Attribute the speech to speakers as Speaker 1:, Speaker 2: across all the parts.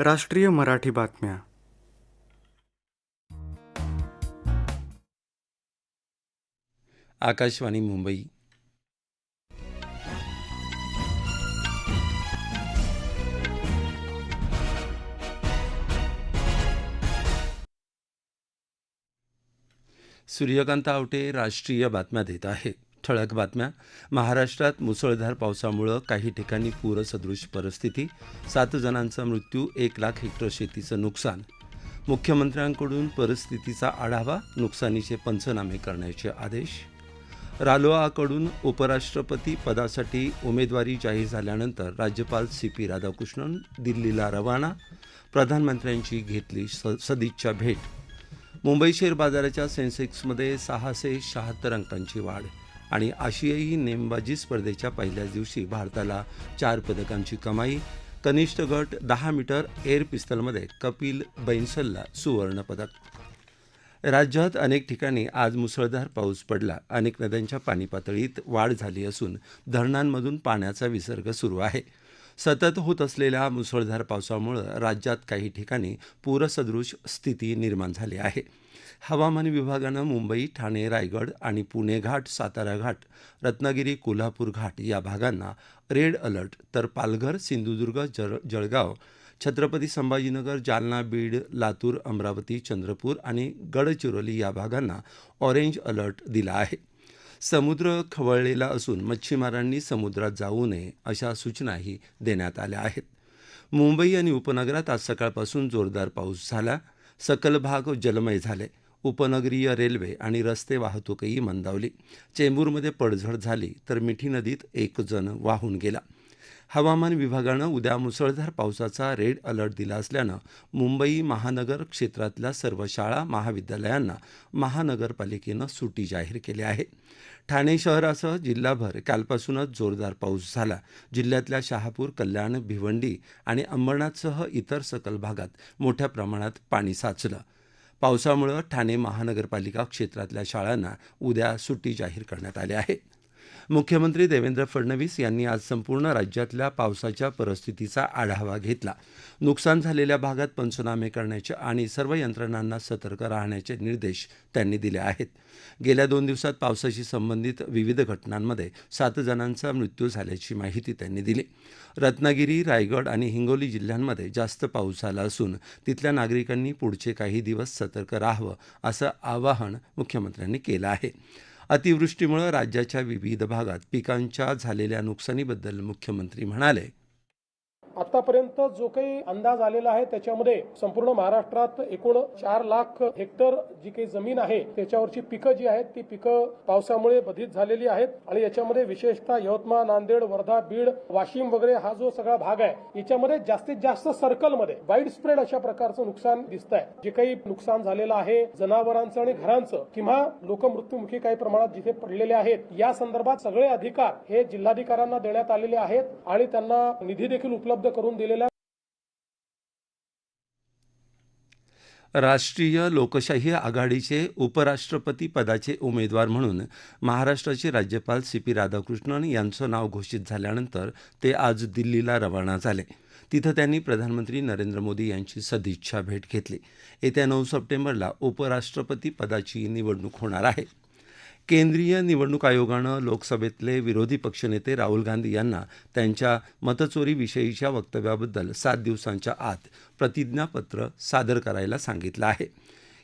Speaker 1: राष्ट्रीय मराठी बातम्या आकाशवाणी मुंबई सूर्यकांत आवटे राष्ट्रीय बातम्या देत आहेत ठळक बातम्या महाराष्ट्रात मुसळधार पावसामुळं काही ठिकाणी पूरसदृश परिस्थिती सात जणांचा मृत्यू एक लाख हेक्टर शेतीचं नुकसान मुख्यमंत्र्यांकडून परिस्थितीचा आढावा नुकसानीचे पंचनामे करण्याचे आदेश रालोआकडून उपराष्ट्रपती पदासाठी उमेदवारी जाहीर झाल्यानंतर राज्यपाल सी पी राधाकृष्णन दिल्लीला रवाना प्रधानमंत्र्यांची घेतली स सदिच्छा भेट मुंबई शेअर बाजाराच्या सेन्सेक्समध्ये सहाशे शहात्तर अंकांची वाढ आणि आशियाई नेमबाजी स्पर्धेच्या पहिल्याच दिवशी भारताला चार पदकांची कमाई कनिष्ठ गट दहा मीटर एअर पिस्तलमध्ये कपिल बैन्सलला सुवर्णपदक राज्यात अनेक ठिकाणी आज मुसळधार पाऊस पडला अनेक नद्यांच्या पाणी पातळीत वाढ झाली असून धरणांमधून पाण्याचा विसर्ग सुरू आहे सतत होत असलेल्या मुसळधार पावसामुळं राज्यात काही ठिकाणी पूरसदृश स्थिती निर्माण झाली आहे हवामान विभागानं मुंबई ठाणे रायगड आणि पुणे घाट सातारा घाट रत्नागिरी कोल्हापूर घाट या भागांना रेड अलर्ट तर पालघर सिंधुदुर्ग जळ जळगाव छत्रपती संभाजीनगर जालना बीड लातूर अमरावती चंद्रपूर आणि गडचिरोली या भागांना ऑरेंज अलर्ट दिला आहे समुद्र खवळलेला असून मच्छीमारांनी समुद्रात जाऊ नये अशा सूचनाही देण्यात आल्या आहेत मुंबई आणि उपनगरात आज सकाळपासून जोरदार पाऊस झाला सकल भाग जलमय झाले उपनगरीय रेल्वे आणि रस्ते वाहतूकही मंदावली चेंबूरमध्ये पडझड झाली तर मिठी नदीत एक जण वाहून गेला हवामान विभागानं उद्या मुसळधार पावसाचा रेड अलर्ट दिला असल्यानं मुंबई महानगर क्षेत्रातल्या सर्व शाळा महाविद्यालयांना महानगरपालिकेनं सुटी जाहीर केली आहे ठाणे शहरासह जिल्हाभर कालपासूनच जोरदार पाऊस झाला जिल्ह्यातल्या शहापूर कल्याण भिवंडी आणि अंबरनाथसह इतर सकल भागात मोठ्या प्रमाणात पाणी साचलं पावसामुळं ठाणे महानगरपालिका क्षेत्रातल्या शाळांना उद्या सुट्टी जाहीर करण्यात आली आहे मुख्यमंत्री देवेंद्र फडणवीस यांनी आज संपूर्ण राज्यातल्या पावसाच्या परिस्थितीचा आढावा घेतला नुकसान झालेल्या भागात पंचनामे करण्याचे आणि सर्व यंत्रणांना सतर्क राहण्याचे निर्देश त्यांनी दिले आहेत गेल्या दोन दिवसात पावसाशी संबंधित विविध घटनांमध्ये सात जणांचा मृत्यू झाल्याची माहिती त्यांनी दिली रत्नागिरी रायगड आणि हिंगोली जिल्ह्यांमध्ये जास्त पाऊस झाला असून तिथल्या नागरिकांनी पुढचे काही दिवस सतर्क राहावं असं आवाहन मुख्यमंत्र्यांनी केलं आहे अतिवृष्टीमुळे राज्याच्या विविध भागात पिकांच्या झालेल्या नुकसानीबद्दल मुख्यमंत्री म्हणाले
Speaker 2: आतापर्यंत जो काही अंदाज आलेला आहे त्याच्यामध्ये संपूर्ण महाराष्ट्रात एकूण चार लाख हेक्टर जी काही जमीन आहे त्याच्यावरची पिकं जी आहेत ती पिकं पावसामुळे बधित झालेली आहेत आणि याच्यामध्ये विशेषतः यवतमाळ नांदेड वर्धा बीड वाशिम वगैरे हा जो सगळा भाग आहे याच्यामध्ये जास्तीत जास्त सर्कलमध्ये वाईड स्प्रेड अशा प्रकारचं नुकसान दिसत आहे जे काही नुकसान झालेलं आहे जनावरांचं आणि घरांचं किंवा लोकमृत्युमुखी काही प्रमाणात जिथे पडलेले आहेत या संदर्भात सगळे अधिकार हे जिल्हाधिकाऱ्यांना देण्यात आलेले आहेत आणि त्यांना निधी देखील उपलब्ध उपलब्ध करून दिलेला
Speaker 1: राष्ट्रीय लोकशाही आघाडीचे उपराष्ट्रपती पदाचे उमेदवार म्हणून महाराष्ट्राचे राज्यपाल सी पी राधाकृष्णन यांचं नाव घोषित झाल्यानंतर ते आज दिल्लीला रवाना झाले तिथं त्यांनी प्रधानमंत्री नरेंद्र मोदी यांची सदिच्छा भेट घेतली येत्या नऊ सप्टेंबरला उपराष्ट्रपती पदाची निवडणूक होणार आहे केंद्रीय निवडणूक आयोगानं लोकसभेतले विरोधी पक्षनेते राहुल गांधी यांना त्यांच्या मतचोरीविषयीच्या वक्तव्याबद्दल सात दिवसांच्या आत प्रतिज्ञापत्र सादर करायला सांगितलं आहे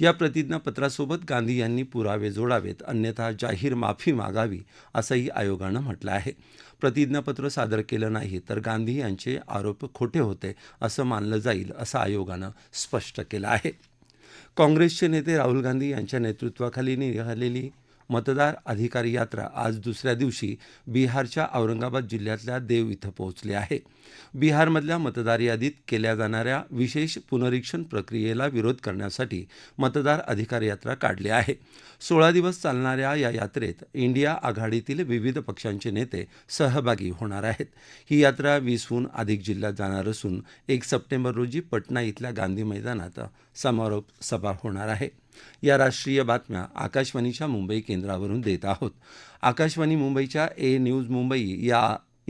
Speaker 1: या प्रतिज्ञापत्रासोबत गांधी यांनी पुरावे जोडावेत अन्यथा जाहीर माफी मागावी असंही आयोगानं म्हटलं आहे प्रतिज्ञापत्र सादर केलं नाही तर गांधी यांचे आरोप खोटे होते असं मानलं जाईल असं आयोगानं स्पष्ट केलं आहे काँग्रेसचे नेते राहुल गांधी यांच्या नेतृत्वाखाली निघालेली मतदार अधिकार यात्रा आज दुसऱ्या दिवशी बिहारच्या औरंगाबाद जिल्ह्यातल्या देव इथं पोहोचली आहे बिहारमधल्या मतदार यादीत केल्या जाणाऱ्या विशेष पुनरीक्षण प्रक्रियेला विरोध करण्यासाठी मतदार अधिकार यात्रा काढली आहे सोळा दिवस चालणाऱ्या या यात्रेत इंडिया आघाडीतील विविध पक्षांचे नेते सहभागी होणार आहेत ही यात्रा वीसहून अधिक जिल्ह्यात जाणार असून एक सप्टेंबर रोजी पटना इथल्या गांधी मैदानात समारोप सभा होणार आहे या राष्ट्रीय बातम्या आकाशवाणीच्या मुंबई केंद्रावरून देत आहोत आकाशवाणी मुंबईच्या ए न्यूज मुंबई या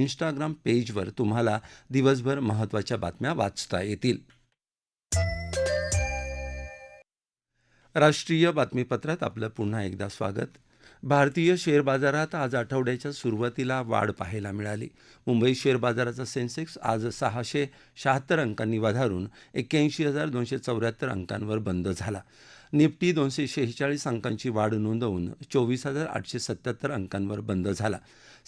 Speaker 1: इंस्टाग्राम पेजवर तुम्हाला दिवसभर महत्त्वाच्या बातम्या वाचता येतील राष्ट्रीय बातमीपत्रात आपलं पुन्हा एकदा स्वागत भारतीय शेअर बाजारात आज आठवड्याच्या सुरुवातीला वाढ पाहायला मिळाली मुंबई शेअर बाजाराचा सेन्सेक्स आज सहाशे शहात्तर अंकांनी वाधारून एक्क्याऐंशी हजार दोनशे चौऱ्याहत्तर अंकांवर बंद झाला निफ्टी दोनशे शेहेचाळीस अंकांची वाढ नोंदवून चोवीस हजार आठशे सत्याहत्तर अंकांवर बंद झाला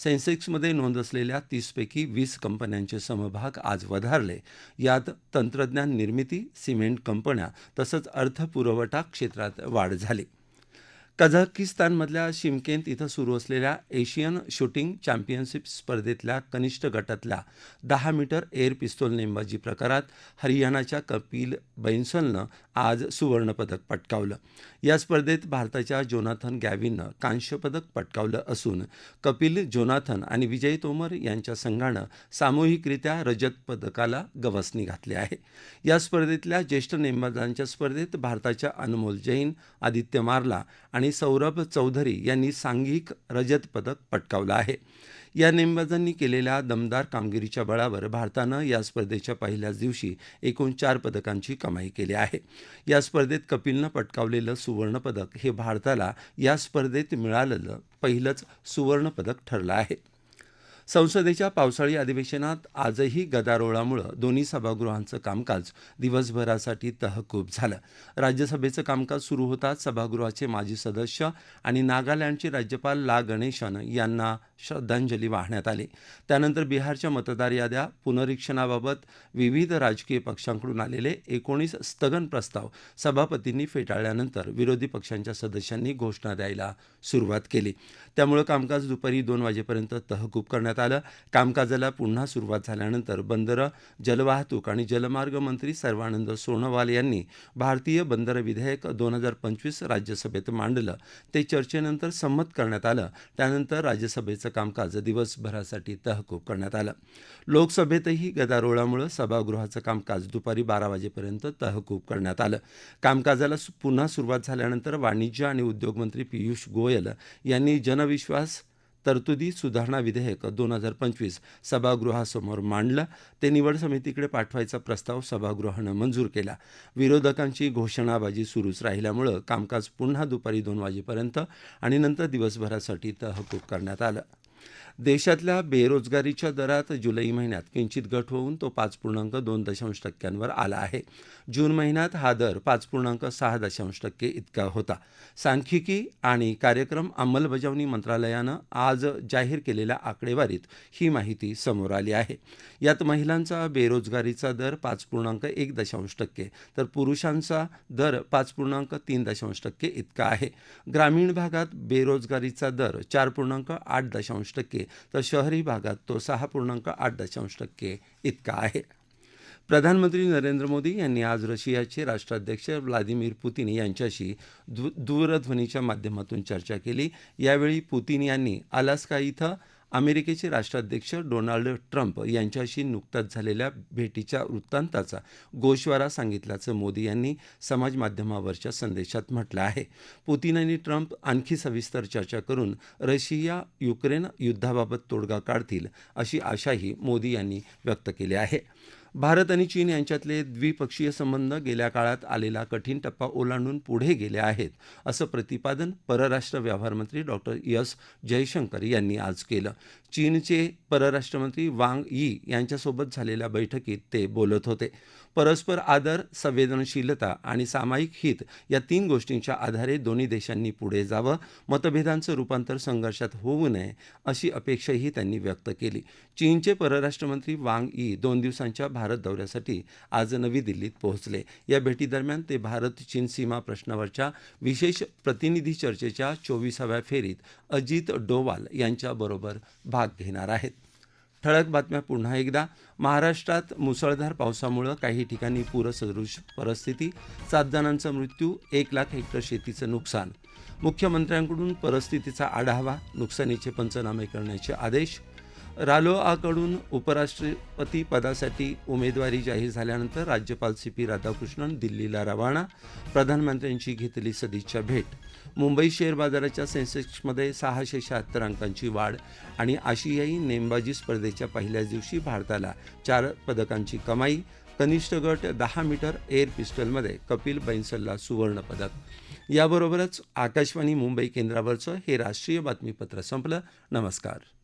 Speaker 1: सेन्सेक्समध्ये नोंद असलेल्या तीसपैकी वीस कंपन्यांचे समभाग आज वधारले यात तंत्रज्ञान निर्मिती सिमेंट कंपन्या तसंच अर्थपुरवठा क्षेत्रात वाढ झाली कझाकिस्तानमधल्या शिमकेंत इथं सुरू असलेल्या एशियन शूटिंग चॅम्पियनशिप स्पर्धेतल्या कनिष्ठ गटातल्या दहा मीटर एअर पिस्तोल नेमबाजी प्रकारात हरियाणाच्या कपिल बैन्सलनं आज सुवर्णपदक पटकावलं या स्पर्धेत भारताच्या जोनाथन गॅविननं पदक पटकावलं असून कपिल जोनाथन आणि विजय तोमर यांच्या संघानं सामूहिकरित्या रजत पदकाला गवसणी घातली आहे या स्पर्धेतल्या ज्येष्ठ नेमबाजांच्या स्पर्धेत भारताच्या अनमोल जैन आदित्य मारला आणि सौरभ चौधरी यांनी सांघिक रजत पदक पटकावलं आहे या नेमबाजांनी केलेल्या दमदार कामगिरीच्या बळावर भारतानं या स्पर्धेच्या पहिल्याच दिवशी एकूण चार पदकांची कमाई केली आहे या स्पर्धेत कपिलनं पटकावलेलं सुवर्णपदक हे भारताला या स्पर्धेत मिळालेलं पहिलंच सुवर्णपदक ठरलं आहे संसदेच्या पावसाळी अधिवेशनात आजही गदारोळामुळे दोन्ही सभागृहांचं कामकाज दिवसभरासाठी तहकूब झालं राज्यसभेचं कामकाज सुरू होताच सभागृहाचे माजी सदस्य आणि नागालँडचे राज्यपाल ला गणेशन यांना श्रद्धांजली वाहण्यात आली त्यानंतर बिहारच्या मतदार याद्या पुनरीक्षणाबाबत विविध राजकीय पक्षांकडून आलेले एकोणीस स्थगन प्रस्ताव सभापतींनी फेटाळल्यानंतर विरोधी पक्षांच्या सदस्यांनी घोषणा द्यायला सुरुवात केली त्यामुळे कामकाज दुपारी दोन वाजेपर्यंत तहकूब करण्यात आलं कामकाजाला पुन्हा सुरुवात झाल्यानंतर बंदरं जलवाहतूक आणि जलमार्ग मंत्री सर्वानंद सोनोवाल यांनी भारतीय बंदर विधेयक दोन हजार पंचवीस राज्यसभेत मांडलं ते चर्चेनंतर संमत करण्यात आलं त्यानंतर राज्यसभेचं कामकाज दिवसभरासाठी तहकूब करण्यात आलं लोकसभेतही गदारोळामुळे सभागृहाचं कामकाज दुपारी बारा वाजेपर्यंत तहकूब करण्यात आलं कामकाजाला पुन्हा सुरुवात झाल्यानंतर वाणिज्य आणि उद्योगमंत्री पियुष गोयल यांनी जनविश्वास तरतुदी सुधारणा विधेयक दोन हजार पंचवीस सभागृहासमोर मांडलं ते निवड समितीकडे पाठवायचा प्रस्ताव सभागृहानं मंजूर केला विरोधकांची घोषणाबाजी सुरूच राहिल्यामुळं कामकाज पुन्हा दुपारी दोन वाजेपर्यंत आणि नंतर दिवसभरासाठी तहकूब करण्यात आलं देशातल्या बेरोजगारीच्या दरात जुलै महिन्यात किंचित घट होऊन तो पाच पूर्णांक दोन दशांश टक्क्यांवर आला आहे जून महिन्यात हा दर पाच पूर्णांक सहा दशांश टक्के इतका होता सांख्यिकी आणि कार्यक्रम अंमलबजावणी मंत्रालयानं आज जाहीर केलेल्या आकडेवारीत ही माहिती समोर आली आहे यात महिलांचा बेरोजगारीचा दर पाच पूर्णांक एक दशांश टक्के तर पुरुषांचा दर पाच पूर्णांक तीन दशांश टक्के इतका आहे ग्रामीण भागात बेरोजगारीचा दर चार पूर्णांक आठ दशांश टक्के तर शहरी भागात तो सहा पूर्णांक आठ दशांश टक्के इतका आहे प्रधानमंत्री नरेंद्र मोदी यांनी आज रशियाचे राष्ट्राध्यक्ष व्लादिमीर पुतीन यांच्याशी दूरध्वनीच्या माध्यमातून चर्चा केली यावेळी पुतीन यांनी अलास्का इथं अमेरिकेचे राष्ट्राध्यक्ष डोनाल्ड ट्रम्प यांच्याशी नुकताच झालेल्या भेटीच्या वृत्तांताचा गोशवारा सांगितल्याचं मोदी यांनी समाजमाध्यमावरच्या संदेशात म्हटलं आहे पुतीन आणि ट्रम्प आणखी सविस्तर चर्चा करून रशिया युक्रेन युद्धाबाबत तोडगा काढतील अशी आशाही मोदी यांनी व्यक्त केली आहे भारत आणि चीन यांच्यातले द्विपक्षीय संबंध गेल्या काळात आलेला कठीण टप्पा ओलांडून पुढे गेले आहेत असं प्रतिपादन परराष्ट्र व्यवहार मंत्री डॉक्टर एस जयशंकर यांनी आज केलं चीनचे परराष्ट्रमंत्री वांग यी यांच्यासोबत झालेल्या बैठकीत ते बोलत होते परस्पर आदर संवेदनशीलता आणि सामायिक हित या तीन गोष्टींच्या आधारे दोन्ही देशांनी पुढे जावं मतभेदांचं रूपांतर संघर्षात होऊ नये अशी अपेक्षाही त्यांनी व्यक्त केली चीनचे परराष्ट्रमंत्री वांग यी दोन दिवसांच्या भारत दौऱ्यासाठी आज नवी दिल्लीत पोहोचले या भेटीदरम्यान ते भारत चीन सीमा प्रश्नावरच्या विशेष प्रतिनिधी चर्चेच्या चोवीसाव्या फेरीत अजित डोवाल यांच्याबरोबर भाग घेणार आहेत ठळक बातम्या पुन्हा एकदा महाराष्ट्रात मुसळधार पावसामुळं काही ठिकाणी पूरसदृश परिस्थिती सात जणांचा मृत्यू एक लाख हेक्टर शेतीचं नुकसान मुख्यमंत्र्यांकडून परिस्थितीचा आढावा नुकसानीचे पंचनामे करण्याचे आदेश रालोआकडून उपराष्ट्रपती पदासाठी उमेदवारी जाहीर झाल्यानंतर राज्यपाल सी पी राधाकृष्णन दिल्लीला रवाना प्रधानमंत्र्यांची घेतली सदिच्छा भेट मुंबई शेअर बाजाराच्या सेन्सेक्समध्ये सहाशे शहात्तर अंकांची वाढ आणि आशियाई नेमबाजी स्पर्धेच्या पहिल्याच दिवशी भारताला चार पदकांची कमाई कनिष्ठ गट दहा मीटर एअर पिस्टलमध्ये कपिल बैन्सलला सुवर्णपदक याबरोबरच आकाशवाणी मुंबई केंद्रावरचं हे राष्ट्रीय बातमीपत्र संपलं नमस्कार